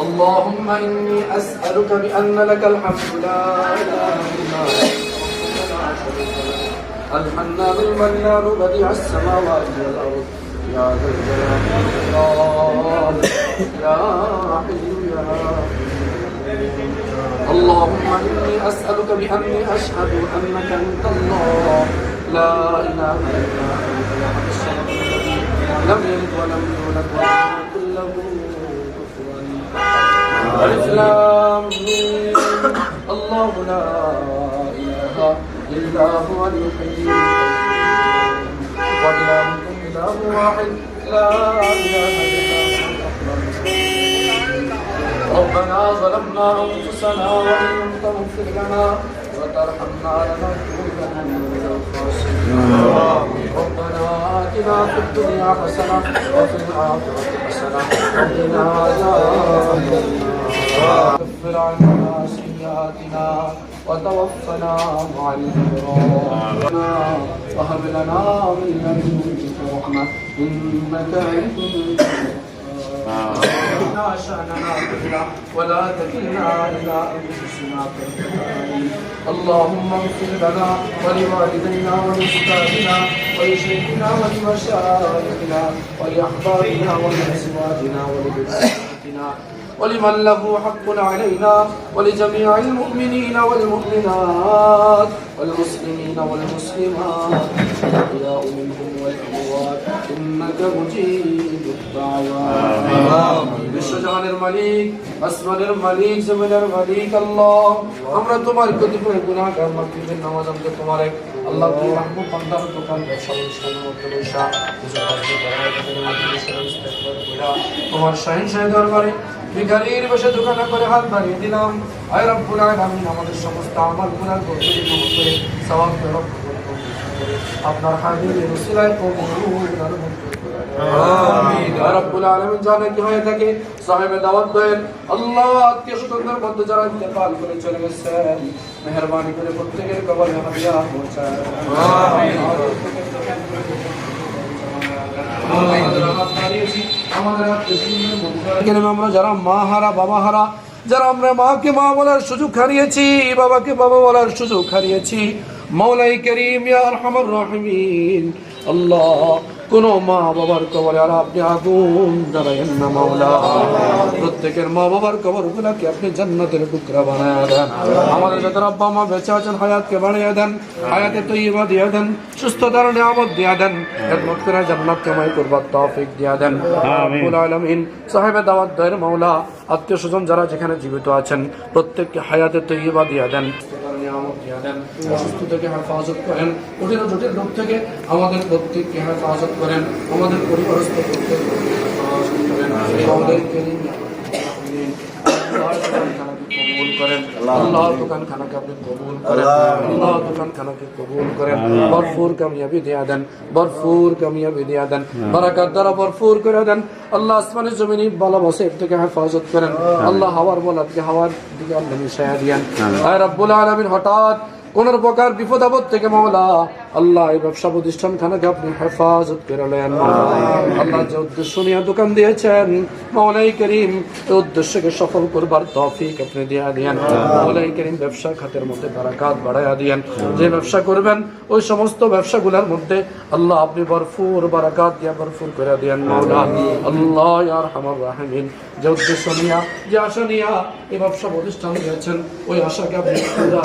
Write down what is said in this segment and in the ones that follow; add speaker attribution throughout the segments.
Speaker 1: اللهم إني أسألك بأن لك الحمد لا إله إلا أنت. الحنان المنان بديع السماوات والأرض. يا ذا الجلال يا رحيم يا اللهم إني أسألك بأني أشهد أنك أنت الله. لا إله إلا أنت. لم يلد ولم يولد ولم يكن له كفوا. الله لا إله إلا هو الحي. وإلهكم إله واحد لا إله إلا هو ربنا ظلمنا أنفسنا وإن لم تغفر لنا وترحمنا لنكونن من الخاسرين ربنا آتنا في الدنيا حسنة وفي الآخرة حسنة وقنا عذاب النار. كفر عنا سيئاتنا وتوفنا مع الأبرار وهب لنا من لدنك رحمة إنك أنت ولا تكلنا إلى أنفسنا. اللهم اغفر لنا ولوالدينا ولأستاذنا ولشيخنا ولمشايخنا ولأحبابنا ولأزواجنا ولذرياتنا ولمن له حق علينا ولجميع المؤمنين والمؤمنات والمسلمين والمسلمات الأحياء منهم বিশ্বজাহানের মালিক আসমানের মালিক জমিনের মালিক আল্লাহ আমরা তোমার কতিপয় গুনাহগার মাতৃদের নামাজ আমাকে তোমার এক আল্লাহ তুমি মাহবুব বান্দার মধ্যে তোমার শাহিন শাহী দরবারে ভিখারির বসে দোকানা করে হাত বাড়িয়ে দিলাম আয় রব্বুল আলামিন আমাদের সমস্ত গুনাহ করতে করে করে আপনার হাজির রসিলায় কবুল আর মঞ্জুর করে আমিন। রাব্বুল আলামিন জানে কি হয়ে থাকে? সাহেবে দাওয়াত দেন। আল্লাহ আত্মীয় স্বজনদের মধ্যে যারা ইন্তেকাল করে চলে গেছেন মেহেরবানি করে প্রত্যেকের কবরে হাদিয়া পৌঁছায়। আমরা যারা মা হারা বাবা হারা যারা আমরা মাকে মা বলার সুযোগ হারিয়েছি বাবাকে বাবা বলার সুযোগ হারিয়েছি মৌলাই করিম আরহামার রাহিমিন। আল্লাহ কোন মা বাবার কবরে আর আপনি আগুন জ্বালায়েন না মাওলা। প্রত্যেকের মা বাবার কবর গুলাকে আপনি জান্নাতের টুকরা বানায় দেন। আমাদের যাদের আব্বা মা বেঁচে আছেন হায়াতকে বাড়িয়ে দেন হায়াতে তৈবা দিয়ে দেন সুস্থতার নিয়ামত দিয়ে দেন খেদমত করে জান্নাত কামাই করবার তৌফিক দিয়ে দেন। রব্বুল আলামিন সাহেবে দাওয়াত দয়ের মাওলা। আত্মীয় স্বজন যারা যেখানে জীবিত আছেন প্রত্যেককে হায়াতে তৈবা দিয়ে দেন। দিয়ে দেন অসুস্থ থেকে হেফাজত করেন, কঠিন জটিল রোগ থেকে আমাদের প্রত্যেককে হেফাজত করেন, আমাদের পরিবারস্থ প্রত্যেক হেফাজত করেন। আল্লাহ দোকান খানাকে আপনি কবুল করেন। আল্লাহ দোকান খানাকে কবুল করেন। ভরপুর কামিয়াবি দিয়া দেন। ভরপুর কামিয়াবি দিয়া দেন। বারাকাত দ্বারা ভরপুর করে দেন। আল্লাহ আসমানের জমিনি বালা বসে থেকে হেফাজত করেন। আল্লাহ হাওয়ার বলাদকে হাওয়ার দিকে আল্লাহ মিশাইয়া দিয়েন। আয় রব্বুল আলামিন হঠাৎ কোন প্রকার বিপদ আপদ থেকে মাওলা। আল্লাহ এই ব্যবসা প্রতিষ্ঠান খানাকে আপনি হেফাজত করে নেন। আল্লাহ যে উদ্দেশ্য নিয়ে দোকান দিয়েছেন মাওলাই করিম এই উদ্দেশ্যকে সফল করবার তৌফিক আপনি দিয়া দিয়েন। মাওলাই করিম ব্যবসা খাতের মধ্যে বারাকাত বাড়াইয়া দিয়েন। যে ব্যবসা করবেন ওই সমস্ত ব্যবসাগুলোর মধ্যে আল্লাহ আপনি ভরপুর বারাকাত দিয়া ভরপুর করে দিয়েন মাওলা। আল্লাহ আর আরহামার রাহিমিন। যে উদ্দেশ্য নিয়া যে আশা নিয়া এই ব্যবসা প্রতিষ্ঠান দিয়েছেন ওই আশাকে আপনি পুরা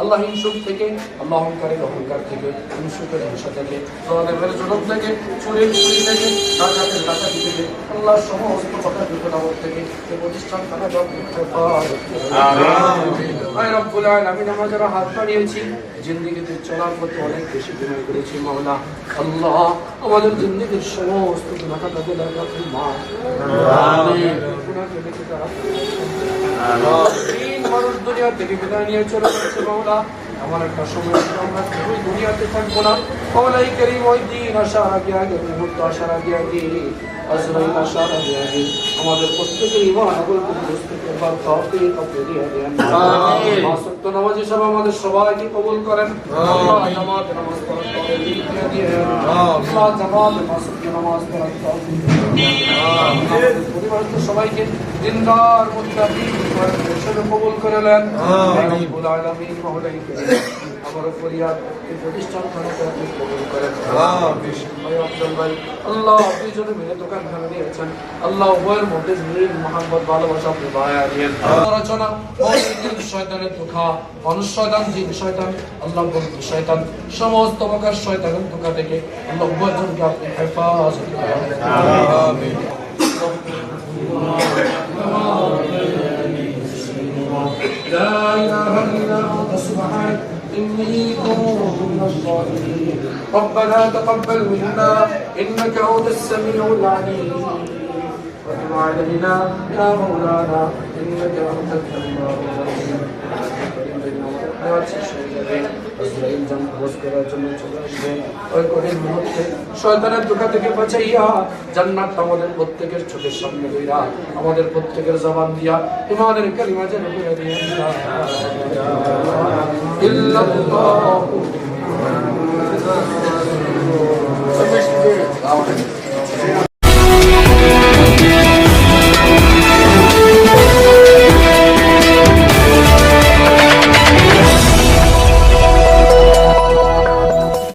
Speaker 1: আল্লাহ হিংসুক থেকে আল্লাহ অহংকারের অহংকার থেকে হিংসুকের হিংসা থেকে জলের জনক থেকে চুরির চুরি থেকে ডাকাতের ডাকাতি থেকে আল্লাহ সমস্ত প্রকার বিপদ আপদ থেকে এই প্রতিষ্ঠান রব্বুল আলামিন আমরা যারা হাত বাড়িয়েছি। জিন্দিগিতে চলার পথে অনেক বেশি গুণাহ করেছি মাওলা। আল্লাহ আমাদের জিন্দিগির সমস্ত গুণাহ তাদের আপনি মাফ আমিন। দেখে তারা মানুষ দুনিয়া থেকে বিদায় নিয়ে চলে যাচ্ছে মাওলা। আমার একটা সময় আমরা কেউই দুনিয়াতে থাকব না। মাওলাই করিম ওই দিন আসার আগে আগে মুহূর্ত আসার আগে আগে আজরাইল আসার আগে আগে আমাদের প্রত্যেকের ইমান আগল থেকে দিয়ে দেন।
Speaker 2: আমিন।
Speaker 1: নামাজ হিসাবে সব আমাদের সবাইকে কবুল করেন। জামাত নামাজ পড়ার জামাত নামাজ পড়ার সবাইকে দিনদার হিসেবে কবুল করে নেন। আলামিন আমার পরিবার এই প্রতিষ্ঠান খানাকে আপনি কবুল করেন। আফজল ভাই আল্লাহ দুইজনে মিলে দোকান খানা দিয়েছেন। আল্লাহ উভয়ের মধ্যে মিল মোহাম্মদ ভালোবাসা আপনি বায়া দিয়েন রচনা শয়তানের ধোঁকা মানুষ শয়তান জিন শয়তান আল্লাহ বন্ধু শয়তান সমস্ত প্রকার শয়তানের ধোঁকা থেকে আল্লাহ উভয়জনকে আপনি হেফাজত করেন।
Speaker 2: আমিন।
Speaker 1: إني كنت من الظالمين ربنا تقبل منا إنك أنت السميع العليم. وتب علينا يا مولانا إنك أنت التواب الرحيم. শয়তানের দোকা থেকে বাঁচাইয়া জান্নাত আমাদের প্রত্যেকের চোখের সামনে লইরা আমাদের প্রত্যেকের জবান দিয়া ইমানের কালিমা যেন দিয়া।